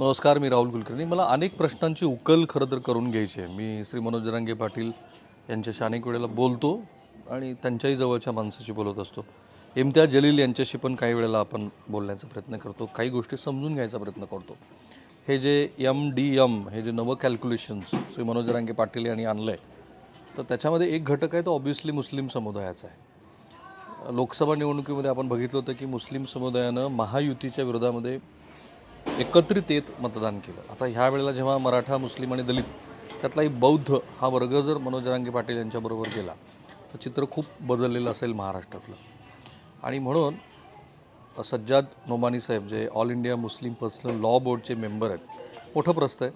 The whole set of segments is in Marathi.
नमस्कार मी राहुल कुलकर्णी. मला अनेक प्रश्नांची उकल खरं तर करून घ्यायची आहे. मी श्री मनोज जरांगे पाटील यांच्याशी अनेक वेळेला बोलतो आणि त्यांच्याही जवळच्या माणसाशी बोलत असतो. इम्तियाज जलील यांच्याशी पण काही वेळेला आपण बोलण्याचा प्रयत्न करतो. काही गोष्टी समजून घ्यायचा प्रयत्न करतो. हे जे एम डी एम हे जे नवं कॅल्क्युलेशन्स श्री मनोज जरांगे पाटील यांनी आणलं आहे तर त्याच्यामध्ये एक घटक आहे तो ऑब्व्हियसली मुस्लिम समुदायाचा आहे. लोकसभा निवडणुकीमध्ये आपण बघितलं होतं की मुस्लिम समुदायानं महायुतीच्या विरोधामध्ये एकत्रित येत मतदान केलं. आता ह्या वेळेला जेव्हा मराठा मुस्लिम आणि दलित त्यातलाही बौद्ध हा वर्ग जर मनोज रांगे पाटील यांच्याबरोबर गेला तर चित्र खूप बदललेलं असेल महाराष्ट्रातलं. आणि म्हणून सज्जाद नोमानी साहेब जे All India Muslim Personal Law बोर्डचे मेंबर आहेत मोठं प्रस्त आहे.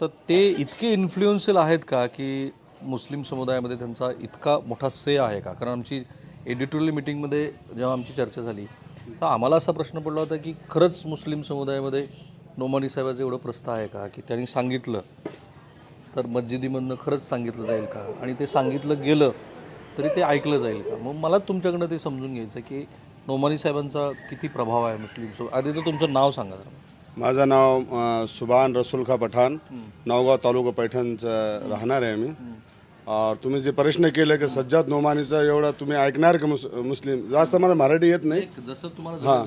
तर ते इतके इन्फ्लुएन्शियल आहेत का की मुस्लिम समुदायामध्ये त्यांचा इतका मोठा से आहे का? कारण आमची एडिटोरियल मिटिंगमध्ये जेव्हा आमची चर्चा झाली तर आम्हाला असा प्रश्न पडला होता की खरंच मुस्लिम समुदायामध्ये नोमानी साहेबाचं एवढं प्रस्थ आहे का? की त्यांनी सांगितलं तर मस्जिदीमधनं खरंच सांगितलं जाईल का? आणि ते सांगितलं गेलं तरी ते ऐकलं जाईल का? मग मला तुमच्याकडनं ते समजून घ्यायचं की नोमानी साहेबांचा किती प्रभाव आहे मुस्लिम सम आधी तर तुमचं नाव सांगा माझं नाव सुभान रसूल खा पठाण नवगाव तालुका पैठणचं राहणार आहे मी. तुम्ही जे प्रश्न केले की सज्जाद नोमानीचं एवढं तुम्ही ऐकणार का मुस मुस्लिम? जास्त मला मराठी येत नाही. जसं तुम्हाला हां.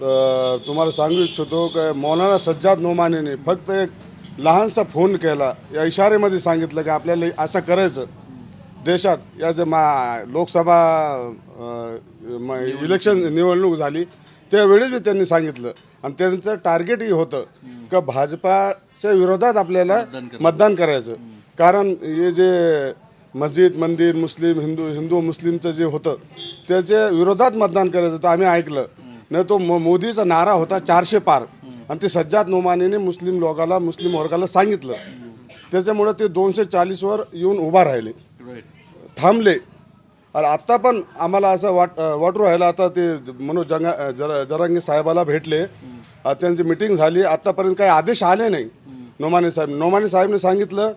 तर तुम्हाला सांगू इच्छितो की मौलाना सज्जाद नोमानीने फक्त एक लहानसा फोन केला. या इशारेमध्ये सांगितलं की आपल्याला असं करायचं. देशात या जे मा लोकसभा इलेक्शन निवडणूक झाली. त्यावेळेस मी त्यांनी सांगितलं. आणि त्यांचं टार्गेटही होतं का भाजपाच्या विरोधात आपल्याला मतदान करायचं. कारण हे जे मस्जिद मंदिर मुस्लिम हिंदू हिंदू मुस्लिमचं जे होतं त्याच्या विरोधात मतदान करायचं तर आम्ही ऐकलं. नाही तो मो- मोदीचा नारा होता चारशे पार. आणि ते सज्जाद नोमानीने मुस्लिम लोकाला मुस्लिम वर्गाला सांगितलं. त्याच्यामुळे ते दोनशे चाळीसवर येऊन उभा राहिले. थांबले. आणि आत्ता पण आम्हाला असं वाट वाटू राहिलं. आता ते मनोज जंगा जर जरांगे साहेबाला भेटले त्यांची मिटिंग झाली. आत्तापर्यंत काही आदेश आले नाही. नोमानी साहेब नोमाने साहेबने सांगितलं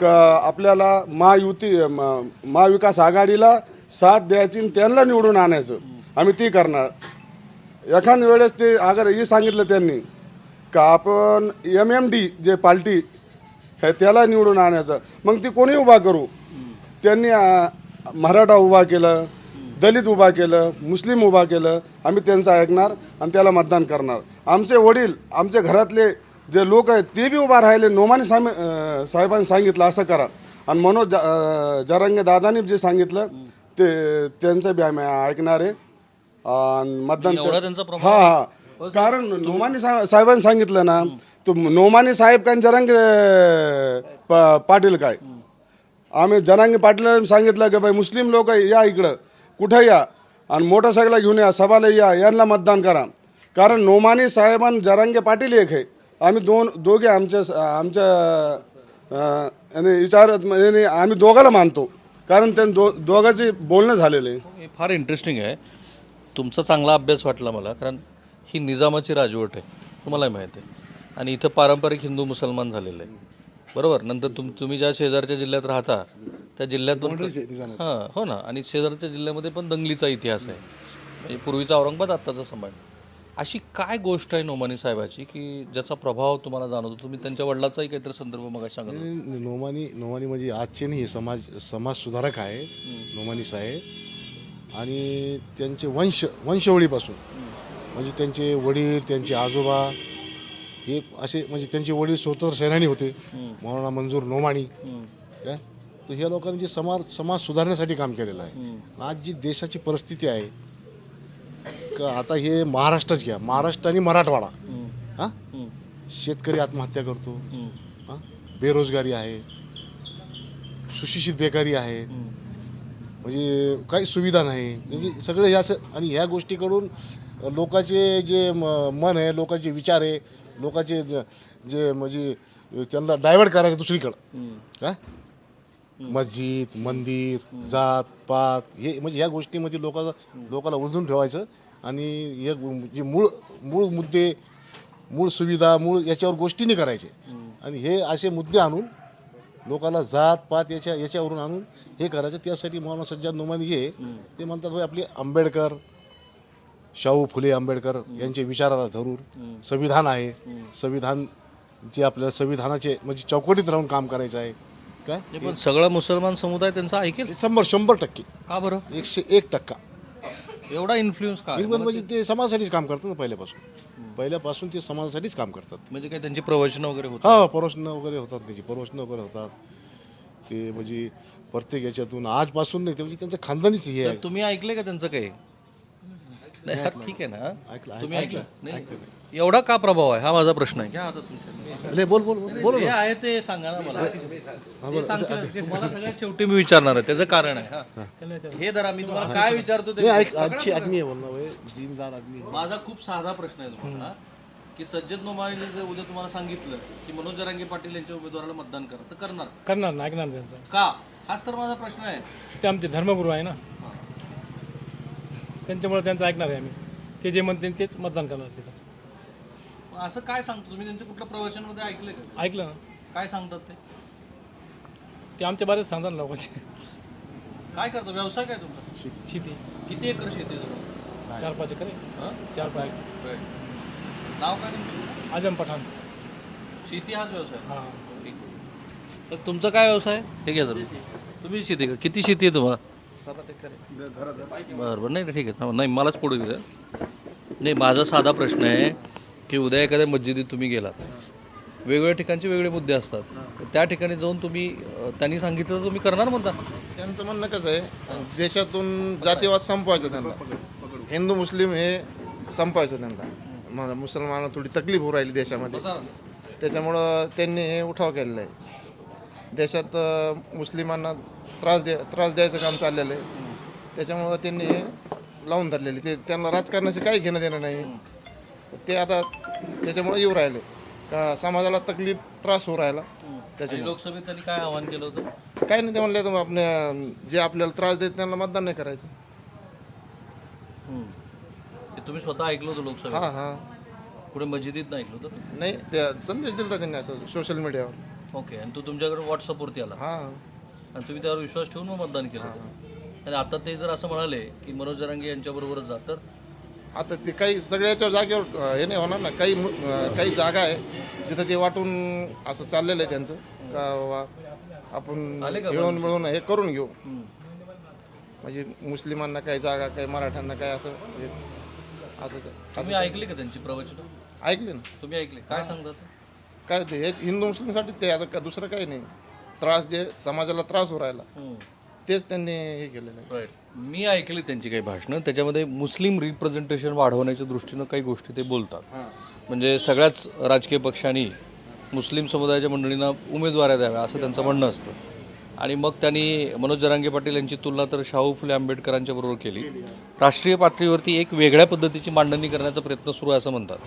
का आपल्याला महायुती म- महाविकास आघाडीला साथ द्यायची आणि त्यांना निवडून आणायचं. आम्ही ती करणार. एखाद्या वेळेस ते अगर हे सांगितलं त्यांनी का आपण M M D J party आहे त्याला निवडून आणायचं. मग ती कोणी उभा करू? त्यांनी मराठा उभा केलं दलित उभा केलं मुस्लिम उभा केलं आम्ही त्यांचं ऐकणार आणि त्याला मतदान करणार. आमचे वडील आमच्या घरातले जे लोक आहेत ते बी उभा राहिले नोमानी अं, साहेबांनी सांगितलं असं करा. आणि मनोज जरांगे दादानी जे सांगितलं ते त्यांचं बी आम्ही ऐकणार आहे. आणि मतदान त्यांचा प्रभाव हा हा. कारण नोमानी साहेब- साहेबांनी सांगितलं ना तो नोमानी साहेब काय जरांगे पाटील काय? आम्ही जनांगी पाटील सांगितलं की बाई मुस्लिम लोक या इकडं. कुठं या? आणि मोटरसायकला घेऊन या सभाला या यांना मतदान करा. कारण नोमानी साहेबान जरांगे पाटील एक आहे. आम्ही दोन दोघे आमच्या आमच्या अं, याने विचारत याने आम्ही दोघाला मानतो. कारण त्यां दो दोघांचे बोलणं झालेलं. आहे हे फार इंटरेस्टिंग आहे. तुमचा चांगला अभ्यास वाटला मला कारण ही निजामाची राजवट आहे. तुम्हालाही माहिती आहे. आणि इथं पारंपरिक हिंदू मुसलमान झालेलं आहे बरोबर. नंतर तुम तुम्ही ज्या शेजारच्या जिल्ह्यात राहता त्या जिल्ह्यात पण हां हो ना. आणि शेजारच्या जिल्ह्यामध्ये पण दंगलीचा इतिहास आहे. म्हणजे पूर्वीचा औरंगाबाद आत्ताचा समाज अशी काय गोष्ट आहे नोमानी साहेबाची की ज्याचा प्रभाव तुम्हाला जाणवतो? तुम्ही त्यांच्या वडिलाचाही काहीतरी संदर्भ मग होते. नोमानी नोमानी म्हणजे आजचे नाही समाज समाज सुधारक आहे नोमानी साहेब. आणि त्यांचे वंश वंशवळीपासून. म्हणजे त्यांचे वडील त्यांचे आजोबा हे असे म्हणजे त्यांचे वडील स्वतंत्र सेनानी होते. मौलाना मंजूर नोमानी. काय? तर ह्या लोकांनी जे समाज समाज सुधारण्यासाठी काम केलेलं आहे. आज जी देशाची परिस्थिती आहे का आता हे महाराष्ट्रच घ्या. महाराष्ट्र आणि मराठवाडा. हा? शेतकरी आत्महत्या करतो. हा? बेरोजगारी आहे. सुशिक्षित बेकारी आहे. म्हणजे काही सुविधा नाही. म्हणजे सगळं ह्या आणि ह्या गोष्टीकडून लोकांचे जे मन आहे लोकांचे विचार आहे लोकांचे ज- जे म्हणजे त्यांना डायव्हर्ट करायचं दुसरीकडं. काय मस्जिद मंदिर जात पात हे म्हणजे ह्या गोष्टीमध्ये लोकांना लोकांना उलझून ठेवायचं आणि हे जे मूळ मूळ मुद्दे मूळ सुविधा मूळ याच्यावर गोष्टी नाही करायचे आणि हे असे मुद्दे आणून लोकांना जात पात याच्या याच्यावरून आणून हे करायचं. त्यासाठी मौलाना सज्जाद नोमानी जे आहे, ते म्हणतात भाई आपले आंबेडकर शाहू फुले आंबेडकर यांचे विचाराला धरून संविधान आहे. संविधान जे आपल्या संविधानाचे म्हणजे चौकटीत राहून काम करायचं आहे. काय? पण सगळा मुसलमान समुदाय त्यांचा ऐकेल? शंभर शंभर टक्के. का बरं? एकशे एक टक्का. एवढा इन्फ्लुएन्स का? म्हणजे ते समाजासाठीच काम करतात ना पहिल्यापासून. पहिल्यापासून ते समाजासाठीच काम करतात. म्हणजे काय त्यांची प्रवचनं वगैरे होत हा प्रवचनं वगैरे होतात त्याची. प्रवचनं वगैरे होतात. ते म्हणजे प्रत्येक याच्यातून आजपासून नाही ते म्हणजे त्यांचं खानदानीच हे आहे. तुम्ही ऐकले का त्यांचं काही? नाही यार, ठीक आहे ना. ऐकलं तुम्ही ऐकलं. नाही. एवढा का प्रभाव आहे? हा माझा प्रश्न आहे. आता तुमच्या. बोल बोल बोल बोल जे आहे ते सांगा ना मला. ते सांगतो ना, ते तुम्हाला सगळ्यात शेवटी मी विचारणार आहे. त्याचं कारण आहे हा. हे. जरा मी तुम्हाला काय विचारतो ते नहीं एक अच्छी आदमी है बोलना भाई दीनदार आदमी है माझा खूप साधा प्रश्न आहे तुम्हाला की सज्जद नोमानीने जर उद्या तुम्हाला सांगितलं की मनोज जरांगे पाटील यांच्या उमेदवाराला मतदान करा तर करणार. करणार ना ऐकणार त्यांचं. का? हाच तर माझा प्रश्न आहे. ते आमचे धर्मगुरू आहे ना. त्यांच्यामुळे त्यांचं ऐकणार आहे आम्ही. ते जे म्हणते तेच मतदान करणार तिथं. मग असं काय सांगतो? तुम्ही त्यांच्या कुठल्या प्रवचनमध्ये ऐकलंय का? ऐकलं ना. काय सांगतात ते? ते आमच्या बारेच सांगतात ना लोकांचे. काय करतो? व्यवसाय काय तुमचा? शेती. किती एकर शेती आहे तुम्हाला चार पाच एकर आहे. हं? चार पाच. Right. नाव काय तुमचं? आजम पठाण. शेती हाच व्यवसाय? हां. ठीक. तर तुमचा काय व्यवसाय? हे घ्या जरा. तुम्ही शेती का किती शेती आहे तुम्हाला? बरं बरं नाही ठीक आहे. नाही मलाच पडू द्या नाही माझा साधा प्रश्न आहे की उद्या एखाद्या मस्जिदीत तुम्ही गेलात. वेगवेगळ्या ठिकाणचे वेगळे मुद्दे असतात. त्या ठिकाणी जाऊन तुम्ही त्यांनी सांगितलं तर तुम्ही करणार म्हणता. त्यांचं म्हणणं कसं आहे देशातून जातीवाद संपवायचा त्यांना. हिंदू मुस्लिम हे संपवायचं त्यांना. मग मुसलमानांना थोडी तकलीफ होऊ राहिली देशामध्ये. त्याच्यामुळं त्यांनी हे उठाव केलेला आहे. देशात मुस्लिमांना त्रास द्या त्रास द्यायचं काम चाललेलं आहे. त्याच्यामुळं त्यांनी हे लावून धरलेले. ते त्यांना राजकारणाशी काही घेणं देणं नाही. ते आता त्याच्यामुळे येऊ राहिले. का समाजाला तकलीफ त्रास होऊ राहिला. त्याच्यामुळे. आणि लोकसभेत त्यांनी काय आवाहन केलं होतं? काही नाही ते म्हणले तर आपल्या जे आपल्याला त्रास देत त्यांना मतदान नाही करायचं. ते तुम्ही स्वतः ऐकलं होतं लोकसभेत? हा हा. कुठे मस्जिदीत नाही ऐकलं होतं? नाही ते संदेश दिलता त्यांनी असं सोशल मीडियावर. ओके आणि तो तुमच्याकडे व्हॉट्सअपवरती आला? हा. आणि तुम्ही त्यावर विश्वास ठेवून मग मतदान केलं होतं आणि आता ते जर असं म्हणाले की मनोज जरांगे यांच्याबरोबरच जा तर? आता ते काही सगळ्याच्या जागेवर हे नाही होणार ना. काही काही जागा आहे जिथं ते वाटून असं चाललेलं आहे त्यांचं. का आपण का मिळून मिळून हे करून घेऊ. म्हणजे मुस्लिमांना काही जागा काही मराठ्यांना काही असं असंच तुम्ही ऐकले का त्यांची प्रवचन? ऐकले ना. तुम्ही ऐकले. काय सांगतात? काय ते हे हिंदू मुस्लिमसाठी ते आता दुसरं काही नाही. त्रास जे समाजाला त्रास होऊ राहिला तेच त्यांनी हे केलेलं आहे. राईट मी ऐकली त्यांची काही भाषणं. त्याच्यामध्ये मुस्लिम रिप्रेझेंटेशन वाढवण्याच्या दृष्टीनं काही गोष्टी ते बोलतात. म्हणजे सगळ्याच राजकीय पक्षांनी मुस्लिम समुदायाच्या मंडळींना उमेदवाऱ्या द्याव्या असं त्यांचं म्हणणं असतं. आणि मग त्यांनी मनोज जरांगे पाटील यांची तुलना तर शाहू फुले आंबेडकरांच्या बरोबर केली. राष्ट्रीय पातळीवरती एक वेगळ्या पद्धतीची मांडणी करण्याचा प्रयत्न सुरू आहे असं म्हणतात.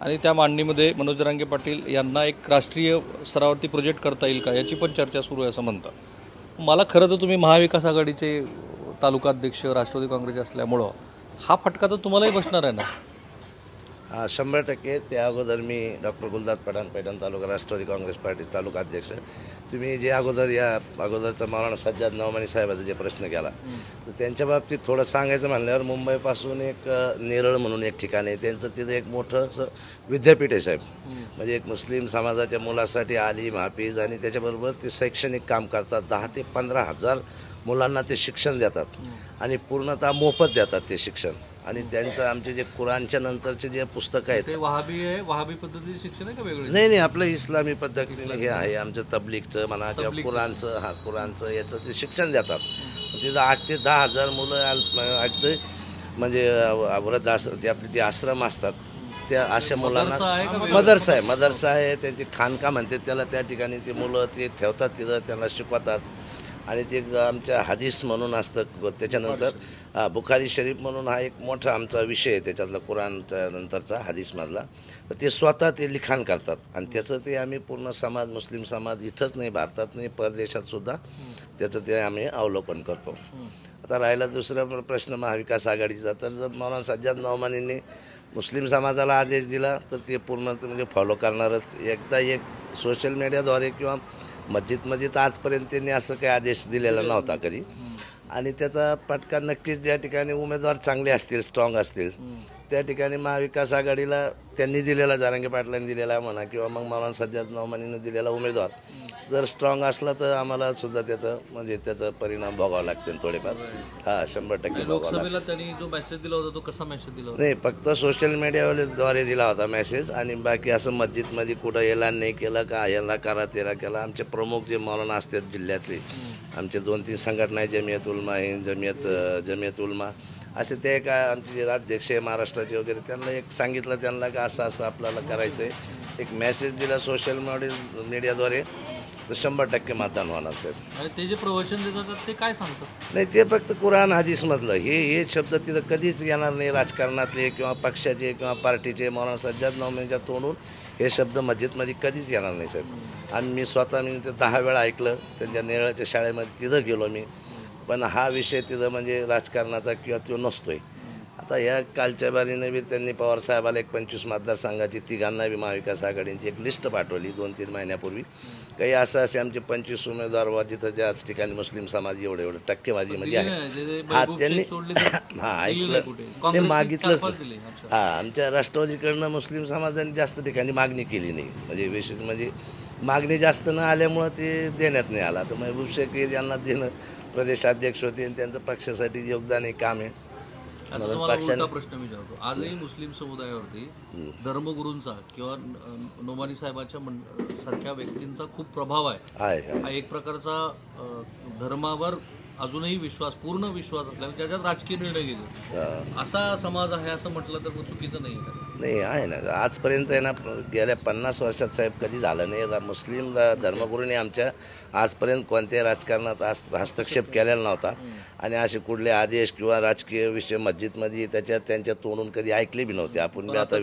आणि त्या मांडणीमध्ये मनोज जरांगे पाटील यांना एक राष्ट्रीय स्तरावरती प्रोजेक्ट करता येईल का याची पण चर्चा सुरू आहे असं म्हणतात. मला खरं तर तुम्ही महाविकास आघाडीचे तालुकाध्यक्ष राष्ट्रवादी काँग्रेस असल्यामुळं हा फटका तर तुम्हालाही बसणार आहे ना? शंभर टक्के त्या अगोदर मी doctor Guldad Pathan Paithan taluka Rashtrawadi Congress party taluka अध्यक्ष तुम्ही जे अगोदर या अगोदरचा मौलाना सज्जाद नवमानी साहेबाचा जे प्रश्न केला तर त्यांच्या बाबतीत थोडं सांगायचं म्हणल्यावर मुंबईपासून एक नेरळ म्हणून एक ठिकाण आहे त्यांचं तिथं एक मोठं असं विद्यापीठ आहे साहेब म्हणजे एक मुस्लिम समाजाच्या मुलासाठी आलिम हाफिज आणि त्याच्याबरोबर ते शैक्षणिक काम करतात दहा ते पंधरा हजार मुलांना ते शिक्षण देतात आणि पूर्णतः मोफत देतात ते शिक्षण आणि त्यांचं आमचे जे कुराणच्या नंतरचे जे पुस्तकं आहेत. ते वहाबी आहे वहाबी पद्धतीचे शिक्षण आहे का वेगळे? नाही नाही आपलं इस्लामी पद्धतीने हे आहे आमचं तबलीगचं म्हणा किंवा कुराणचं हा कुराणचं याचं ते शिक्षण देतात. तिथं आठ ते दहा हजार मुलं अल्प- अगदी म्हणजे अ, वृद्धाश्रम ते आपले जे आश्रम असतात त्या अशा मदरसा आहे का मुलांना? मदरसा आहे मदरसा आहे त्यांची खानका म्हणते त्याला त्या ठिकाणी ते मुलं ते ठेवतात तिथं त्यांना शिकवतात. आणि ते आमच्या हदीस म्हणून असतं त्याच्यानंतर बुखारी शरीफ. म्हणून हा एक मोठा आमचा विषय आहे त्याच्यातला कुराणच्या नंतरचा हदीसमधला तर ते स्वतः ते लिखाण करतात. आणि त्याचं ते आम्ही पूर्ण समाज मुस्लिम समाज इथंच नाही भारतात नाही परदेशात सुद्धा त्याचं ते आम्ही अवलोकन करतो. आता राहिला दुसरा प्र- प्रश्न महाविकास आघाडीचा. तर जर मौलाना सज्जाद नौमानींनी मुस्लिम समाजाला आदेश दिला तर ते पूर्ण म्हणजे फॉलो करणारच. एकदा एक सोशल मीडियाद्वारे किंवा मस्जिद मस्जिद आजपर्यंत त्यांनी असं काही आदेश दिलेला नव्हता कधी. आणि त्याचा फटका नक्कीच ज्या ठिकाणी उमेदवार चांगले असतील स्ट्रॉंग असतील त्या ठिकाणी महाविकास आघाडीला त्यांनी दिलेला जारंगे पाटलांनी दिलेला म्हणा किंवा मग मौलाना सज्जाद नौमानीनं दिलेला उमेदवार. जर स्ट्रॉंग असला तर आम्हाला सुद्धा त्याचं म्हणजे त्याचा परिणाम भोगावा लागतील थोडेफार. हा शंभर टक्के भोगावा लागतील लोकसभेला त्यांनी जो मेसेज दिला होता तो कसा मेसेज दिला होता? नाही फक्त सोशल मीडियाद्वारे दिला होता मेसेज आणि बाकी असं मस्जिदमध्ये कुठं एलान नाही केलं का याला करा तेला केला. आमचे प्रमुख जे मौलाना असतात जिल्ह्यातले आमचे दोन तीन संघटना आहे जमियत उलमा हिंद जमियत जमियत उलमा. असे ते एका आमचे जे राज्याध्यक्ष आहे महाराष्ट्राचे वगैरे त्यांना एक सांगितलं त्यांना का असं असं आपल्याला करायचं आहे एक मेसेज दिला सोशल मीडिया मीडियाद्वारे तर शंभर टक्के मतदान होणार साहेब. आणि ते जे प्रवचन देतात ते काय सांगतात? नाही ते फक्त कुराण हदीसमधलं. हे हे शब्द तिथं कधीच येणार नाही राजकारणातले किंवा पक्षाचे किंवा पार्टीचे मौलाना सज्जाद नवमेच्या तोंडून हे शब्द मस्जिदमध्ये कधीच येणार नाही साहेब. आणि मी स्वतः मी ते दहा वेळा ऐकलं त्यांच्या नेरळच्या शाळेमध्ये तिथं गेलो मी. पण हा विषय तिथं म्हणजे राजकारणाचा किंवा तो नसतोय. आता या कालच्या बारीने बी त्यांनी पवार साहेबाला एक पंचवीस मतदारसंघाची तिघांना बी महाविकास आघाडीची एक लिस्ट पाठवली दोन तीन महिन्यापूर्वी. काही असं असे आमचे पंचवीस उमेदवार व जिथं ज्या ठिकाणी मुस्लिम समाज एवढे एवढे टक्केवारीमध्ये ते आहे. हा त्यांनी हा ऐकलं. ते मागितलंच. हा आमच्या राष्ट्रवादीकडनं मुस्लिम समाजाने जास्त ठिकाणी मागणी केली नाही. म्हणजे विशेष म्हणजे मागणी जास्त न आल्यामुळं ते देण्यात नाही आला. तर महबूब शेख यांना देणं प्रदेशाध्यक्ष होते आणि त्यांचं पक्षासाठी योगदान हे काम आहे. आता तुम्हाला उलटा प्रश्न विचारतो आजही मुस्लिम समुदायावरती धर्मगुरूंचा किंवा नोमानी साहेबांच्या सारख्या व्यक्तींचा खूप प्रभाव आहे. हा एक प्रकारचा धर्मावर अजूनही विश्वास पूर्ण विश्वास असल्यामुळे त्याच्यात राजकीय निर्णय घेतो. असा समाज आहे असं म्हटलं तर चुकीचं नाही नाही आहे ना. आजपर्यंत आहे ना गेल्या पन्नास वर्षात साहेब कधी झालं नाही. मुस्लिम धर्मगुरूंनी आमच्या आजपर्यंत कोणत्याही राजकारणात हस्त- हस्तक्षेप केलेला नव्हता. आणि असे कुठले आदेश किंवा राजकीय विषय मस्जिदमध्ये त्याच्यात त्यांच्या तोंडून कधी ऐकले बी नव्हते. आपण आता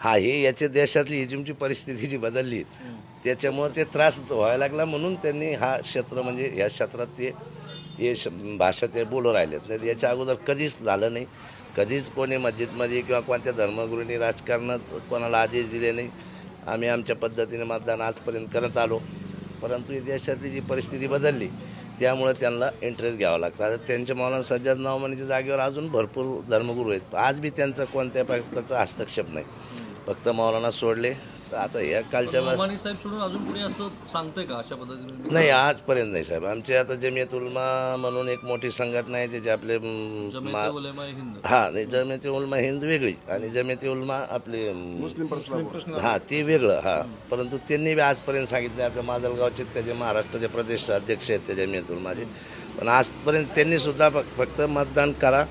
हा हे याच्या देशातली ही तुमची परिस्थिती जी बदलली त्याच्यामुळं ते त्रास व्हायला लागला म्हणून त्यांनी हा क्षेत्र म्हणजे या क्षेत्रात ते हे श भाषा ते बोलू राहिलेत. नाही तर याच्या अगोदर कधीच झालं नाही. कधीच कोणी मस्जिदमध्ये किंवा कोणत्या धर्मगुरूंनी राजकारणात कोणाला आदेश दिले नाही. आम्ही आमच्या पद्धतीने मतदान आजपर्यंत करत आलो. परंतु देशातली जी परिस्थिती बदलली त्यामुळे त्यांना इंटरेस्ट घ्यावा लागतं. आता त्यांच्या मौलाना सज्जाद नावमानीच्या जागेवर अजून भरपूर धर्मगुरू आहेत. आज बी त्यांचा कोणत्या प्रकारचा हस्तक्षेप नाही. फक्त मौलाना सोडले आता या कालच्या साहेब सोडून अजून कोणी असं सांगतंय का अशा पद्धतीने? नाही आजपर्यंत नाही साहेब. आमचे आता जमियत उलमा म्हणून एक मोठी संघटना आहे त्याचे आपले जमेते मा- हिंद. हा नाही जमियती उलमा हिंद वेगळी आणि जमियती उलमा आपली मुस्लिम हा ती वेगळं हा. परंतु त्यांनी बी आजपर्यंत सांगितलं आपल्या माजलगावचे त्याचे महाराष्ट्राचे प्रदेश अध्यक्ष आहेत त्या जमियत उलमाचे. पण आजपर्यंत त्यांनी सुद्धा फक- फक्त मतदान करा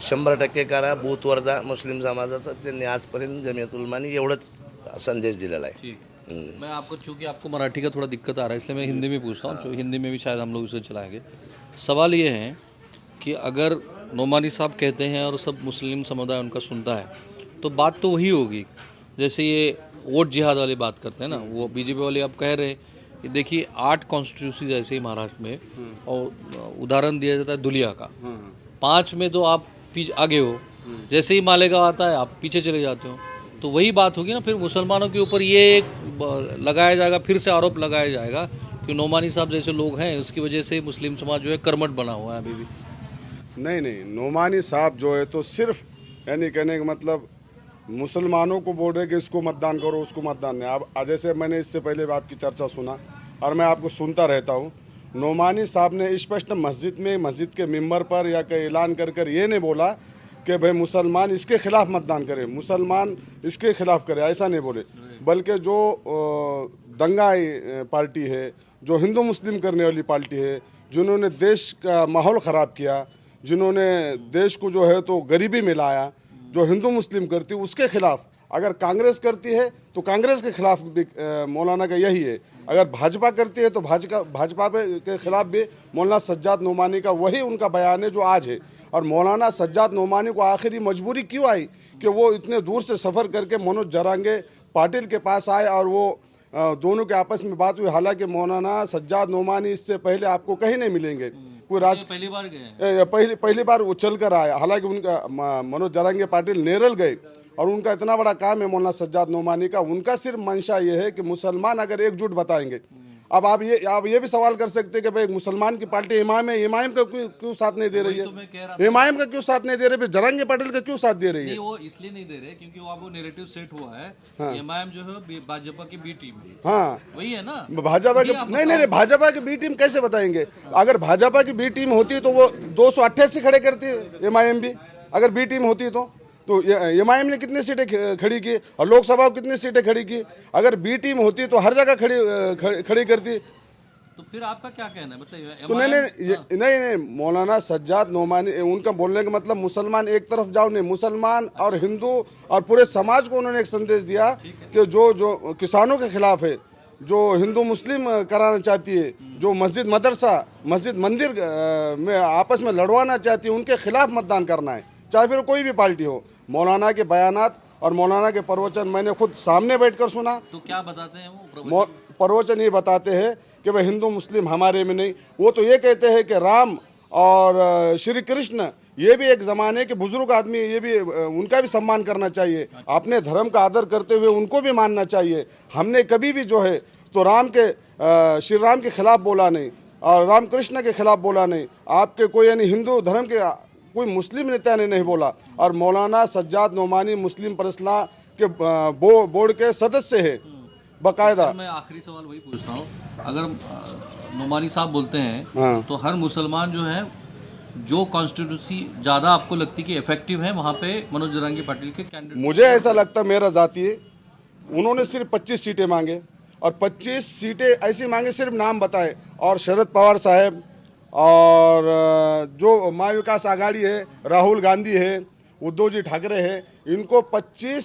शंभर टक्के करा बूथवर जा मुस्लिम समाजाचं. त्यांनी आजपर्यंत जमियत उलमानी एवढंच संदेश दिलेला आहे हम्म. मैं आपको चूँकि आपको मराठी का थोड़ा दिक्कत आ रहा है इसलिए मैं हिंदी में पूछता हूँ। हिंदी में भी शायद हम लोग इसे चलाएँगे। सवाल ये है कि अगर नोमानी साहब कहते हैं और सब मुस्लिम समुदाय उनका सुनता है तो बात तो वही होगी। जैसे ये वोट जिहाद वाली बात करते हैं ना वो बीजेपी वाले आप कह रहे हैं कि देखिए आठ कॉन्स्टिट्यूंसी ऐसे ही महाराष्ट्र में और उदाहरण दिया जाता है दुलिया का। पाँच में तो आप आगे हो। जैसे ही मालेगांव आता है आप पीछे चले जाते हो। तो वही बात होगी ना, फिर मुसलमानों के ऊपर ये एक लगाया जाएगा, फिर से आरोप लगाया जाएगा कि नोमानी साहब जैसे लोग हैं, उसकी वजह से मुस्लिम समाज जो है कर्मठ बना हुआ है अभी भी। नहीं नहीं, नोमानी साहब जो है तो सिर्फ़ यानी कहने का मतलब मुसलमानों को बोल रहे कि इसको मतदान करो, उसको मतदान नहीं। अब जैसे मैंने इससे पहले आपकी चर्चा सुना, और मैं आपको सुनता रहता हूँ, नोमानी साहब ने स्पष्ट मस्जिद में, मस्जिद के मेंबर पर या कहीं ऐलान कर कर ये नहीं बोला कि भाई मुसलमान इसके खिलाफ मतदान करें, मुसलमान इसके खिलाफ करें, ऐसा नहीं बोले। बल्कि जो दंगा दंगाई पार्टी है, जो हिंदू मुस्लिम करने वाली पार्टी है, जिन्होंने देश का माहौल ख़राब किया, जिन्होंने देश को जो है तो गरीबी में लाया, जो हिंदू मुस्लिम करती, उसके खिलाफ अगर कांग्रेस करती है तो कांग्रेस के खिलाफ भी मौलाना का यही है। अगर भाजपा करती है तो भाजपा भाजपा के खिलाफ भी मौलाना सज्जाद नोमानी का वही उनका बयान है जो आज है। और मौलाना सज्जाद नोमानी को आखिरी मजबूरी क्यों आई कि वो इतने दूर से सफ़र करके मनोज जरांगे पाटिल के पास आए और वो दोनों के आपस में बात हुई? हालाँकि मौलाना सज्जाद नोमानी इससे पहले आपको कहीं नहीं मिलेंगे। कोई राज पहली बार गए पहली पहली बार वो चल कर आया। हालाँकि उनका मनोज जरांगे पाटिल नेरल गए। और उनका इतना बड़ा काम है मौलाना सज्जाद नोमानी का। उनका सिर्फ़ मंशा ये है कि मुसलमान अगर एकजुट बताएँगे। अब आप ये आप ये भी सवाल कर सकते हैं कि भाई मुसलमान की पार्टी इमाम है इमाम का क्यों क्यों साथ नहीं दे रही तो है इमाम का क्यों साथ नहीं दे रही? है जरंगे पाटिल का क्यों साथ दे रही है? नहीं वो इसलिए नहीं दे रहे क्योंकि वो वो नेरेटिव सेट हुआ है एमआईएम जो है भाजपा की बी टीम हाँ। वही है ना? भाजपा के नहीं नहीं नहीं भाजपा की बी टीम कैसे बताएँगे? अगर भाजपा की बी टीम होती तो वो दो सौ अट्ठासी खड़े करती है एम भी अगर बी टीम होती तो? तो एम आई एम ने कितनी सीटें खड़ी की? और लोकसभा को कितनी सीटें खड़ी की? अगर बी टीम होती तो हर जगह खड़ी खड़ी- करती। तो फिर आपका क्या कहना है? मतलब तो नहीं नहीं ये- नहीं नहीं मौलाना सज्जाद नोमानी उनका बोलने का मतलब मुसलमान एक तरफ़ जाओ नहीं मुसलमान और हिंदू और पूरे समाज को उन्होंने एक संदेश दिया कि जो जो किसानों के खिलाफ है जो हिंदू मुस्लिम कराना चाहती है जो मस्जिद मदरसा मस्जिद मंदिर में आपस में लड़वाना चाहती है उनके खिलाफ मतदान करना है। चाहे फिर कोई भी पार्टी हो मौलाना के बयानात और मौलाना के प्रवचन मैंने खुद सामने बैठकर सुना। तो क्या बताते हैं वो प्रवचन? ये बताते हैं कि भाई हिंदू मुस्लिम हमारे में नहीं। वो तो ये कहते हैं कि राम और श्री कृष्ण ये भी एक ज़माने के बुज़ुर्ग आदमी है, ये भी उनका भी सम्मान करना चाहिए। अपने धर्म का आदर करते हुए उनको भी मानना चाहिए। हमने कभी भी जो है तो राम के श्री राम के खिलाफ बोला नहीं और रामकृष्ण के खिलाफ बोला नहीं। आपके कोई यानी हिंदू धर्म के कोई मुस्लिम नेता ने नहीं बोला। और मौलाना सज्जाद नोमानी मुस्लिम परसला के बो, बोर्ड के सदस्य है बाकायदा। मैं आखिरी सवाल वही पूछता हूँ। अगर नोमानी साहब बोलते हैं हाँ। तो हर मुसलमान जो है जो कॉन्स्टिट्यूंसी ज़्यादा आपको लगती कि इफ़ेक्टिव है वहाँ पे मनोज जरांगी पाटिल के कैंडिडेट मुझे ऐसा लगता मेरा जाती है। उन्होंने सिर्फ़ 25 सीटें मांगे। और 25 सीटें ऐसी मांगे सिर्फ़ नाम बताए। और शरद पवार साहब और जो माँ विकास आघाड़ी है राहुल गांधी है उद्धव जी ठाकरे है इनको 25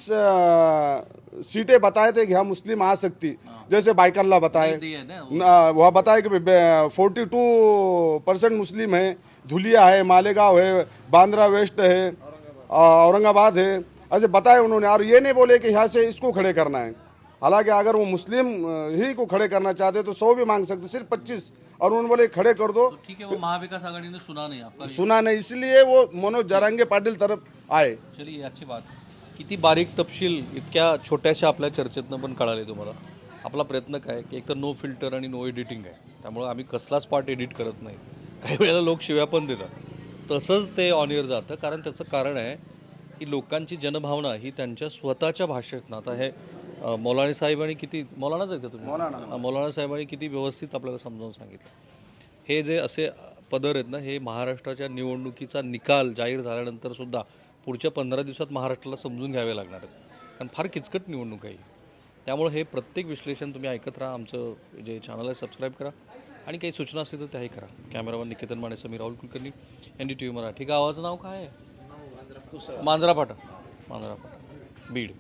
सीटें बताए थे कि हम मुस्लिम आ सकती। जैसे बाइकल्ला बताए। है वह बताए कि फोर्टी टू परसेंट मुस्लिम है। धुलिया है मालेगांव है बांद्रा वेस्ट है औरंगाबाद है। ऐसे बताए उन्होंने और ये नहीं बोले कि यहाँ से इसको खड़े करना है। हालांकि अगर वो मुस्लिम ही को खड़े करना चाहते तो सौ भी मांग सकते सिर्फ पच्चीस। और उन्होंने बोले खड़े कर दो। ठीक है वो महाविकास आघाडी ने सुना नहीं आपका सुना नहीं इसलिए वो मनोज जरांगे पाटील तरफ आए। चलिए अच्छी बात। किती बारीक तपशील इतक्या छोट्याशा आपल्या चर्चेतनं पण कळाले तुम्हाला. आपला प्रयत्न काय की एकतर नो फिल्टर आणि नो एडिटिंग आहे. त्यामुळे आम्ही कसलाच पार्ट एडिट करत नाही. काही वेळेला लोक शिव्या पण देतात. तसंच ते ऑन इयर जातं कारण त्याचं कारण आहे की लोकांची जनभावना ही त्यांच्या स्वतःच्या भाषेतनं. आता हे मौलाना साहेबांनी किती मौलानाच आहे का तुम्ही? मौलाना. साहेबांनी किती व्यवस्थित आपल्याला समजावून सांगितलं? हे जे असे पदर आहेत ना हे महाराष्ट्राच्या निवडणुकीचा निकाल जाहीर झाल्यानंतर सुद्धा पुढच्या पंधरा दिवसात महाराष्ट्राला समजून घ्यावे लागणार आहेत. कारण फार किचकट निवडणूक आहे ही. त्यामुळे हे प्रत्येक विश्लेषण तुम्ही ऐकत राहा आमचं जे चॅनल आहे सबस्क्राईब करा. आणि काही सूचना असतील तर त्याही करा. Cameraman Niketan Mane Sameer Rahul Kulkarni N D T V Marathi. गावाचं नाव काय आहे? मांजरापाटा. मांजरापाटा. बीड.